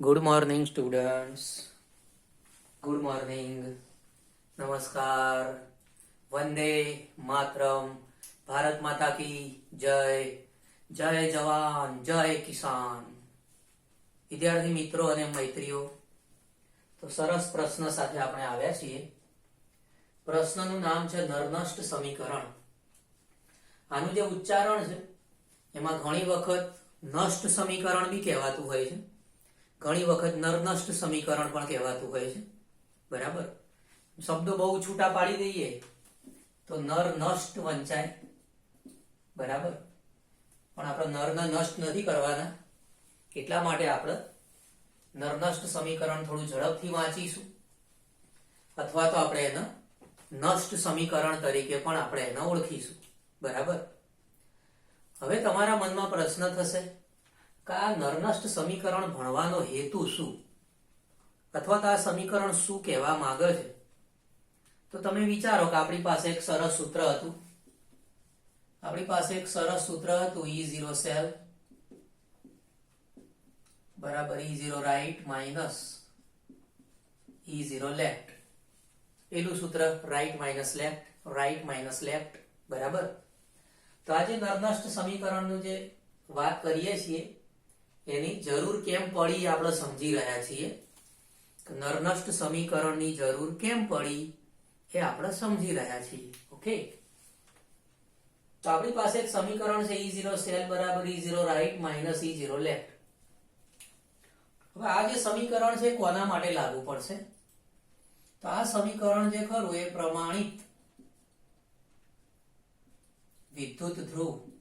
Good morning students good morning નમસ્કાર વંદે માતરમ ભારત માતા કી જય જય જવાન જય કિસાન વિદ્યાર્થી મિત્રો અને મૈત્રીઓ, તો સરસ પ્રશ્ન સાથે આપણે આવ્યા છીએ. પ્રશ્નનું નામ છે નરનષ્ટ સમીકરણ. આનું જે ઉચ્ચારણ છે, એમાં ઘણી વખત નષ્ટ સમીકરણ બી કહેવાતું હોય છે. ઘણી વખત નરનષ્ટ સમીકરણ પણ કહેવાતું હોય છે. બરાબર? શબ્દો બહુ છૂટા પાડી દઈએ તો નર નષ્ટ વંચાય. બરાબર? પણ આપણે નરને નષ્ટ નથી કરવાના. એટલા માટે આપણે નરનષ્ટ સમીકરણ થોડું ઝડપથી વાંચીશું. અથવા તો આપણે એને નષ્ટ સમીકરણ તરીકે પણ આપણે એને ઓળખીશું. બરાબર? હવે તમારા મનમાં પ્રશ્ન થશે આ નરનષ્ટ સમીકરણ ભણવાનો હેતુ શું? અથવા તો આ સમીકરણ શું કહેવા માંગે છે? તો તમે વિચારો કે આપણી પાસે એક સરસ સૂત્ર હતું. આપણી પાસે એક સરસ સૂત્ર હતું ઈ ઝીરો સેલ બરાબર E zero right minus E zero left પેલું સૂત્ર right minus left right minus left બરાબર? તો આજે નરનષ્ટ સમીકરણનું જે વાત કરીએ છીએ એની જરૂર કેમ પડી આપણે સમજી રહ્યા છીએ નરનષ્ટ સમીકરણની જરૂર કેમ પડી એ આપણે સમજી રહ્યા છીએ, ઓકે? તો આપણી પાસે એક સમીકરણ છે ઈ ઝીરો સેલ બરાબર E zero right minus E zero left હવે આ જે સમીકરણ છે, કોના માટે લાગુ પડશે? તો આ સમીકરણ જે ખરું એ પ્રમાણિત વિદ્યુત ધ્રુવ.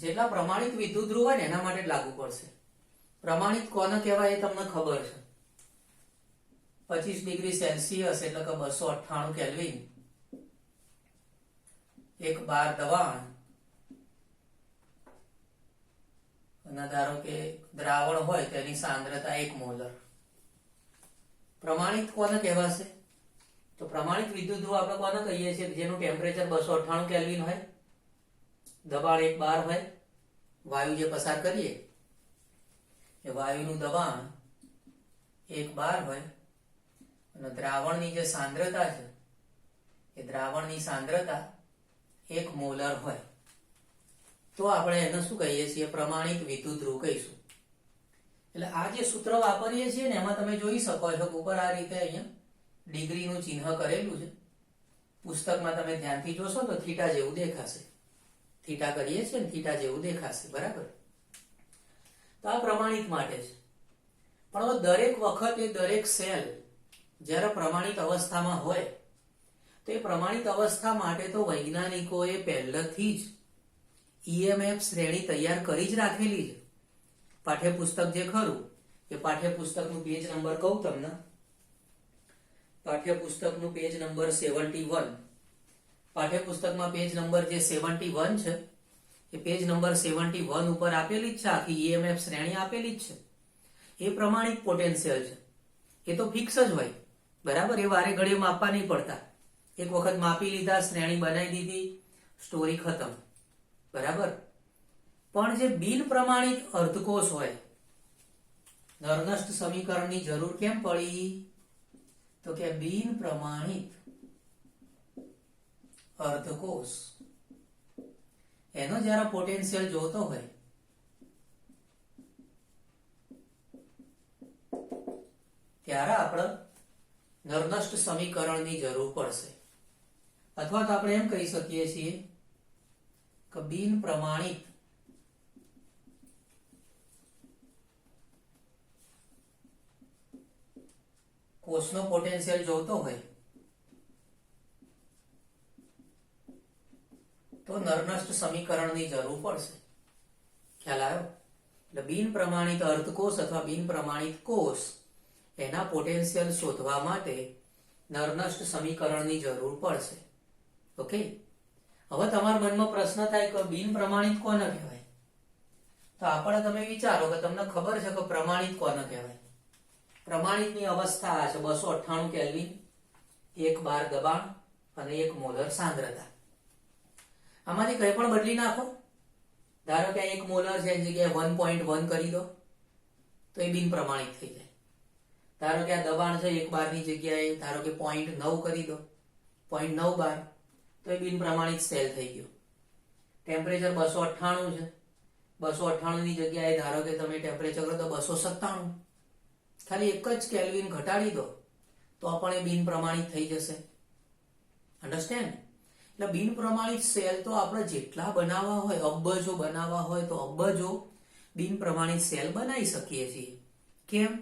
જેટલા પ્રમાણિત વિદ્યુત ધ્રુવ હોય ને એના માટે લાગુ પડશે. પ્રમાણિત કોને કહેવાય એ તમને ખબર છે. પચીસ ડિગ્રી સેલ્સિયસ એટલે કે બસો અઠ્ઠાણું કેલ્વિન. એક બાર દબાણ. અને ધારો કે દ્રાવણ હોય તેની સાંદ્રતા એક મોલર. પ્રમાણિત કોને કહેવાશે? તો પ્રમાણિત વિદ્યુત ધ્રુવ આપણે કોને કહીએ છીએ? જેનું ટેમ્પરેચર બસો અઠ્ઠાણું કેલ્વિન હોય. દબાણ એક બાર હોય, વાયુ જે પસાર કરીએ, એ વાયુનું દબાણ એક બાર હોય, અને દ્રાવણની જે સાંદ્રતા છે, એ દ્રાવણની સાંદ્રતા એક મોલર હોય. તો આપણે એને શું કહીએ છીએ? પ્રમાણિત વિદ્યુત ધ્રુવ કહીશું એટલે આ જે સૂત્ર વાપરીએ છીએ ને, એમાં તમે જોઈ શકો છો ઉપર આ રીતે અહીંયા ડિગ્રીનું ચિહ્ન કરેલું છે. પુસ્તકમાં તમે ધ્યાનથી જોશો તો થીટા જેવું દેખાશે. થીટા કરીએ છીએ ને થીટા જેવું દેખાશે, બરાબર? તો આ પ્રમાણિત માટે છે. પણ હવે દરેક વખતે દરેક સેલ જ્યારે પ્રમાણિત અવસ્થામાં હોય, તો એ પ્રમાણિત અવસ્થા માટે તો વૈજ્ઞાનિકોએ પહેલેથી જ ઈએમએફ શ્રેણી તૈયાર કરી જ રાખેલી છે. પાઠ્યપુસ્તક જે ખરું, એ પાઠ્યપુસ્તકનું પેજ નંબર કહું તમને. પાઠ્યપુસ્તકનું પેજ નંબર સેવન્ટી વન. પાઠ્યપુસ્તકમાં પેજ નંબર જે સેવન્ટી વન છે, એ પેજ નંબર સેવન્ટી વન ઉપર આપેલી જ છે, આખી ઈએમએફ શ્રેણી આપેલી જ છે. એ પ્રમાણિક પોટેન્શિયલ છે. એ તો ફિક્સ જ હોય. બરાબર? એ વારે ઘડીએ માપવા નહીં પડતા. એક વખત માપી લીધા, શ્રેણી બનાવી દીધી, સ્ટોરી ખતમ. બરાબર? પણ જે બિન પ્રમાણિત અર્ધકોષ હોય નર્નસ્ટ સમીકરણની જરૂર કેમ પડી? તો કે બિન પ્રમાણિત અર્ધકોષ. એનો જયારે પોટેન્શિયલ જોતો હોય, ત્યારે આપણે નર્નસ્ટ સમીકરણની જરૂર પડશે. અથવા તો આપણે એમ કહી શકીએ છીએ કે બિન પ્રમાણિત. કોષનો પોટેન્શિયલ જોતો હોય તો નરનષ્ટ સમીકરણની જરૂર પડશે. ખ્યાલ આવ્યો? એટલે બિન પ્રમાણિત અર્ધકોષ અથવા બિન પ્રમાણિત કોષ એના પોટેન્શિયલ શોધવા માટે નરનષ્ટ સમીકરણની જરૂર પડશે. ઓકે? હવે તમારા મનમાં પ્રશ્ન થાય કે બિન પ્રમાણિત કોને કહેવાય? તો આપણે તમે વિચારો કે તમને ખબર છે કે પ્રમાણિત કોને કહેવાય? પ્રમાણિતની અવસ્થા છે બસો અઠ્ઠાણું કેલ્વિન, એક બાર દબાણ અને એક મોલર સાંદ્રતા. આમાંથી કંઈ પણ બદલી નાખો. ધારો કે એક મોલર છે, એની જગ્યાએ વન પોઈન્ટ વન કરી દો, તો એ બિન પ્રમાણિત થઈ જાય. ધારો કે આ દબાણ છે એક બારની જગ્યાએ, ધારો કે પોઈન્ટ નવ કરી દો પોઈન્ટ નવ બાર, તો એ બિન પ્રમાણિત સેલ થઈ ગયો. ટેમ્પરેચર બસો અઠ્ઠાણું છે. બસો અઠ્ઠાણું ની જગ્યાએ ધારો કે તમે ટેમ્પરેચર કરો તો બસો સત્તાણું. ખાલી એક જ કેલ્વિન ઘટાડી દો, તો પણ એ બિન પ્રમાણિત થઈ જશે. અન્ડરસ્ટેન્ડ એટલે બિન પ્રમાણિત સેલ તો આપણે જેટલા બનાવવા હોય, અબજો બનાવવા હોય, તો અબજો બિન પ્રમાણિત સેલ બનાવી શકીએ છીએ. કેમ?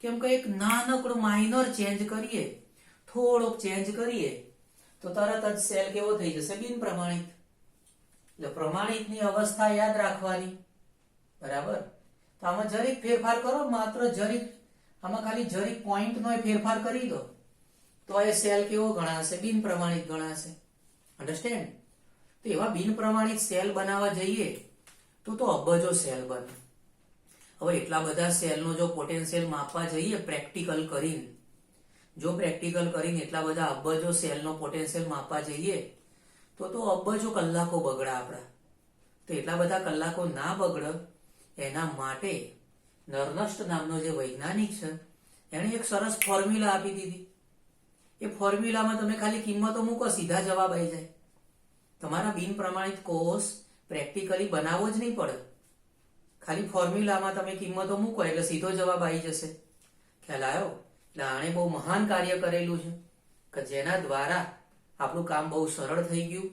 કેમ કે એક નાનકડો માઇનર ચેન્જ કરીએ, થોડોક ચેન્જ કરીએ, તો તરત જ સેલ કેવો થઈ જશે? બિન પ્રમાણિત એટલે પ્રમાણિતની અવસ્થા યાદ રાખવાની. બરાબર? તો આમાં જરીક ફેરફાર કરો, માત્ર જરીક, આમાં ખાલી જરીક પોઈન્ટ નો ફેરફાર કરી દો. તો એ સેલ કેવો ગણાશે? બિન પ્રમાણિત ગણાશે. અન્ડરસ્ટેન્ડ તો એવા બિન પ્રમાણિત સેલ બનાવવા જઈએ, તો તો અબજો સેલ બને. હવે એટલા બધા સેલનો જો પોટેન્શિયલ માપવા જઈએ પ્રેક્ટિકલ કરીને. જો પ્રેક્ટિકલ કરીને એટલા બધા અબજો સેલનો પોટેન્શિયલ માપવા જઈએ, તો તો અબજો કલાકો બગડા આપણા. તો એટલા બધા કલાકો ના બગડ, એના માટે નરનસ્ટ નામનો જે વૈજ્ઞાનિક છે, એણે એક સરસ ફોર્મ્યુલા આપી દીધી. એ ફોર્મ્યુલામાં તમે ખાલી કિંમતો મૂકો, સીધા જવાબ આવી જાય. તમારા બિન પ્રમાણિત કોર્સ પ્રેક્ટિકલી બનાવવો જ નહીં પડે. ખાલી ફોર્મ્યુલામાં તમે કિંમતો મૂકો એટલે સીધો જવાબ આવી જશે. ખ્યાલ આવ્યો એટલે આણે બહુ મહાન કાર્ય કરેલું છે કે જેના દ્વારા આપણું કામ બહુ સરળ થઈ ગયું.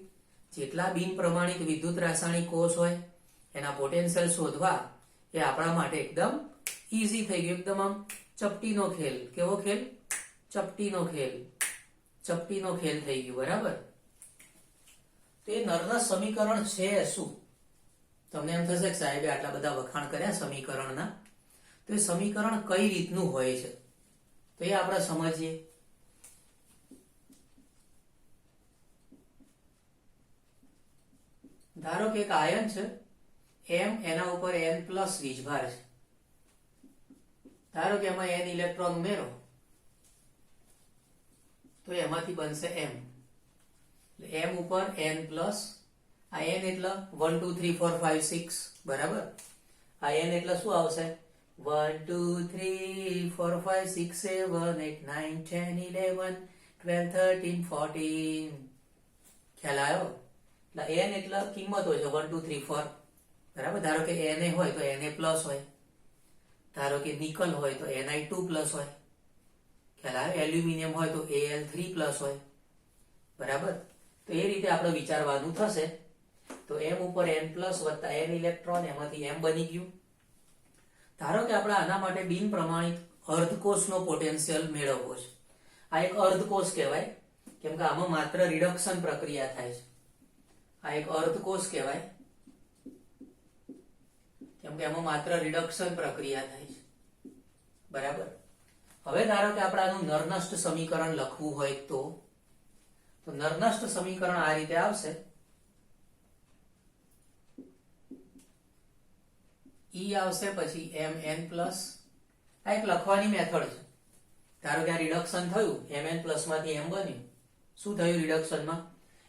જેટલા બિન પ્રમાણિત વિદ્યુત રાસાયણિક કોષ હોય, એના પોટેન્શિયલ શોધવા એ આપણા માટે એકદમ ઈઝી થઈ ગયું. એકદમ આમ ચપટીનો ખેલ. કેવો ખેલ? ચપટીનો ખેલ. ચપટીનો ખેલ થઈ ગયું, બરાબર? એ નરના સમીકરણ છે શું? તમને એમ થશે કે સાહેબે આટલા બધા વખાણ કર્યા સમીકરણના. તો એ સમીકરણ કઈ રીતનું હોય છે? તો એ આપણે સમજીએ. ધારો કે એક આયન છે, એમ એના ઉપર એન પ્લસ વીજભાર છે. ધારો કે એમાં એન ઇલેક્ટ્રોન ઉમેરો, તો એમાંથી બનશે એમ. એમ ઉપર એન પ્લસ, આ એન એટલે one two three four five six બરાબર? આ એન એટલે શું આવશે? One two three four five six seven eight nine ten eleven twelve thirteen fourteen ખ્યાલ આવ્યો? એટલે એન એટલે કિંમત હોય છે વન ટુ થ્રી ફોર બરાબર? ધારો કે એને હોય તો એને પ્લસ હોય. ધારો કે નિકલ હોય તો એનઆઈ ટુ પ્લસ હોય. ખ્યાલ આવે એલ્યુમિનિયમ હોય તો એલ થ્રી પ્લસ હોય. બરાબર? તો એ રીતે આપણે વિચારવાનું થશે. તો એમ ઉપર એન પ્લસ વત્તા એન ઇલેક્ટ્રોન એમાંથી એમ બની ગયું. ધારો કે આપણે આના માટે બિન પ્રમાણિત અર્ધકોષનો પોટેન્શિયલ મેળવવો છે. આ એક અર્ધકોષ કહેવાય. કેમ કે આમાં માત્ર રિડક્શન પ્રક્રિયા થાય છે. આ એક અર્ધકોષ કહેવાય. કેમ કે એમાં માત્ર રિડક્શન પ્રક્રિયા થાય છે. બરાબર? હવે ધારો કે આપણે આનું નરનષ્ટ સમીકરણ લખવું હોય તો તો નરનષ્ટ સમીકરણ આ રીતે આવશે. ઈ આવશે, પછી એમ એન પ્લસ આ એક લખવાની મેથડ છે. ધારો કે આ રિડક્શન થયું એમ એન પ્લસમાંથી એમ બન્યું. શું થયું રિડક્શનમાં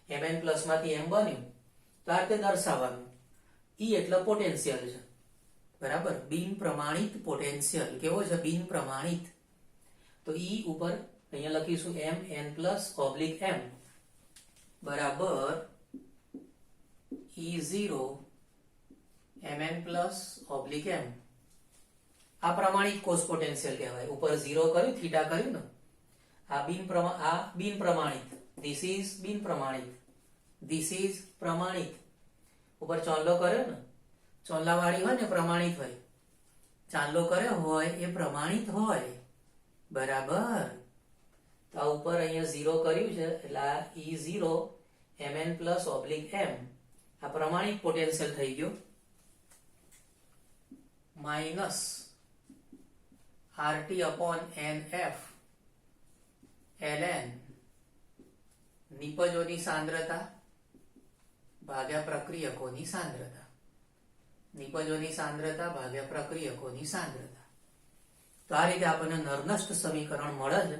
એમ એન પ્લસમાંથી એમ બન્યું. તો આ રીતે દર્શાવવાનું. ઈ એટલે પોટેન્શિયલ છે. બરાબર? બિન પ્રમાણિત પોટેન્શિયલ કેવો છે? બિન પ્રમાણિત. તો ઈ ઉપર અહીંયા લખીશું M N plus oblique M બરાબર E zero plus oblique M આ પ્રમાણિક કોસ પોટેન્શિયલ કહેવાય. ઉપર ઝીરો કર્યું થીટા કર્યું ને. આ બિન આ બિન પ્રમાણિત. ધીસ ઇઝ બિન પ્રમાણિત. ધીસ ઇઝ પ્રમાણિત. ઉપર ચોલ્લો કર્યો ને. ચોલ્લા વાળી હોય ને, પ્રમાણિત હોય. ચાંદલો કર્યો હોય, એ પ્રમાણિત હોય. બરાબર. તો આ ઉપર અહીંયા ઝીરો કર્યું છે, એટલે આ E zero M N plus oblique M આ પ્રમાણિક પોટેન્શિયલ થઈ ગયો. Minus RT upon N F L N નિપજોની સાંદ્રતા ભાગ્યા પ્રક્રિયકોની સાંદ્રતા. નિપજોની સાંદ્રતા ભાગ્યા પ્રક્રિયકોની સાંદ્રતા. તો આ રીતે આપણને નરનષ્ટ સમીકરણ મળે છે.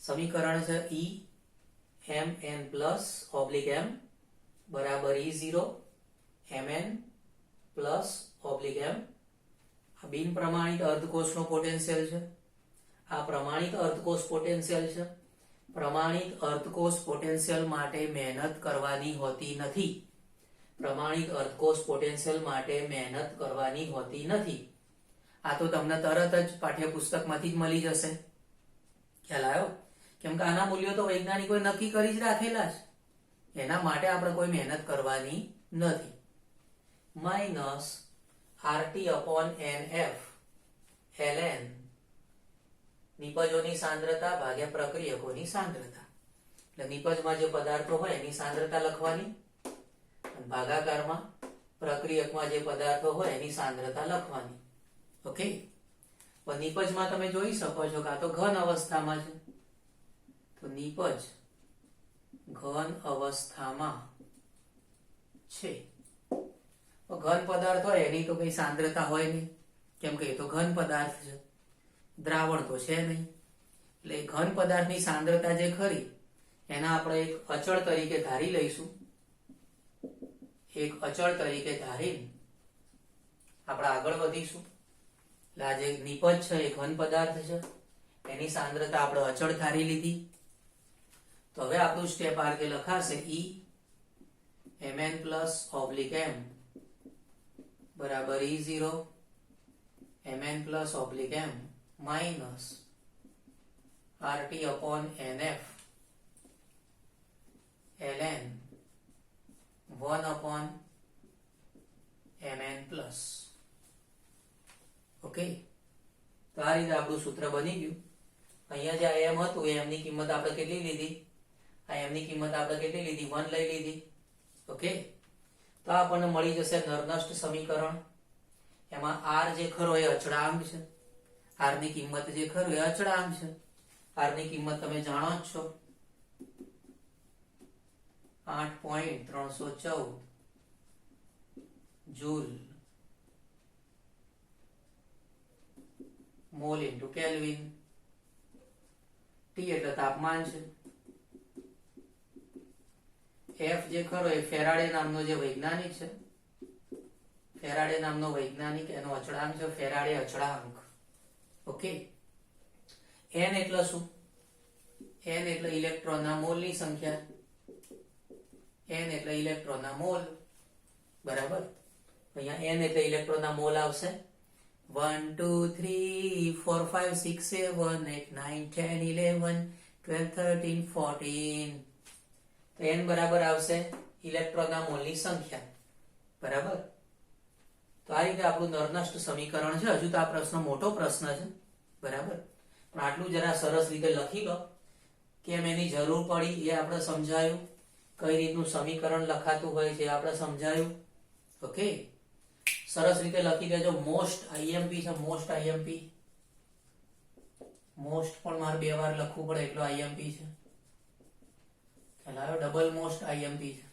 સમીકરણ છે E M N plus oblique M બરાબર E zero M N plus oblique M આ બિન પ્રમાણિત અર્ધકોષનો પોટેન્શિયલ છે. આ પ્રમાણિત અર્ધકોષ પોટેન્શિયલ છે. પ્રમાણિત અર્ધકોષ પોટેન્શિયલ માટે મહેનત કરવાની હોતી નથી. પ્રમાણિત અર્ધકોષ પોટેન્શિયલ માટે મહેનત કરવાની હોતી નથી. આ તો તમને તરત જ પાઠ્યપુસ્તકમાંથી જ મળી જશે. ખ્યાલ આવ્યો? કેમ કે આના મૂલ્યો તો વૈજ્ઞાનિકોએ નક્કી કરી જ રાખેલા છે એના માટે આપણે કોઈ મહેનત કરવાની નથી. Minus RT upon N F L N નિપજોની સાંદ્રતા ભાગ્યા પ્રક્રિયકોની સાંદ્રતા. એટલે નિપજમાં જે પદાર્થો હોય એની સાંદ્રતા લખવાની. ભાગાકારમાં પ્રક્રિયકમાં જે પદાર્થો હોય એની સાંદ્રતા લખવાની. ઓકે પણ નિપજમાં તમે જોઈ શકો છો કે તો ઘન અવસ્થામાં છે. તો નિપજ ઘન અવસ્થામાં છે. ઘન પદાર્થ હોય, એની તો કઈ સાંદ્રતા હોય નહીં. કેમ કે એ તો ઘન પદાર્થ છે. દ્રાવણ તો છે નહીં. એટલે ઘન પદાર્થની સાંદ્રતા જે ખરી, એના આપણે એક અચળ તરીકે ધારી લઈશું. એક અચળ તરીકે ધારીને આપણે આગળ વધીશું. એટલે આ જે નિપજ છે, એ ઘન પદાર્થ છે. એની સાંદ્રતા આપણે અચળ ધારી લીધી. તો હવે આપણું સ્ટેપ આ રીતે લખાશે E mn plus oblique M બરાબર E zero mn plus oblique M minus R upon upon N F L N one mn plus okay તો આ રીતે આપણું સૂત્ર બની ગયું. અહીંયા જે એમ હતું એમની કિંમત આપણે કેટલી લીધી? આ એમની કિંમત આપણે કેટલી લીધી? વન લઈ લીધી. ઓકે? તો આપણને મળી જશે નરનષ્ટ સમીકરણ. એમાં આર જે ખરો એ અચળાંક છે. આરની કિંમત જે ખરું એ અચળાંક છે. આરની કિંમત તમે જાણો જ છો. આઠ પોઈન્ટ ત્રણસો ચૌદ. Joule. Mole into kelvin. T એટલે તાપમાન છે. એફ જે ખરો એ ફેરાડે નામનો જે વૈજ્ઞાનિક છે. ફેરાડે નામનો વૈજ્ઞાનિક, એનો અચળાંક છે ફેરાડે અચળાંક. ઓકે એન એટલે શું? એન એટલે ઇલેક્ટ્રોનના મોલની સંખ્યા. એન એટલે ઇલેક્ટ્રોનના મોલ. બરાબર? અહીંયા એન એટલે ઇલેક્ટ્રોનના મોલ આવશે. One two three four five six seven eight nine ten eleven twelve thirteen fourteen તો n બરાબર આવશે ઇલેક્ટ્રોનના મોલની સંખ્યા. બરાબર? તો આ રીતે આપણું નરનષ્ટ સમીકરણ છે. હજુ તો આ પ્રશ્ન મોટો પ્રશ્ન છે. બરાબર? પણ આટલું જરા સરસ રીતે લખી લો કેમ એની જરૂર પડી એ આપણે સમજાયું. કઈ રીતનું સમીકરણ લખાતું હોય છે આપણે સમજાયું. ઓકે? સરસ રીતે લખી દેજો. મોસ્ટ આઈએમપી છે. Most I M P most પણ મારે બે વાર લખવું પડે, એટલો આઈએમપી છે. ખ્યાલ આવ્યો ડબલ મોસ્ટ આઈએમપી છે.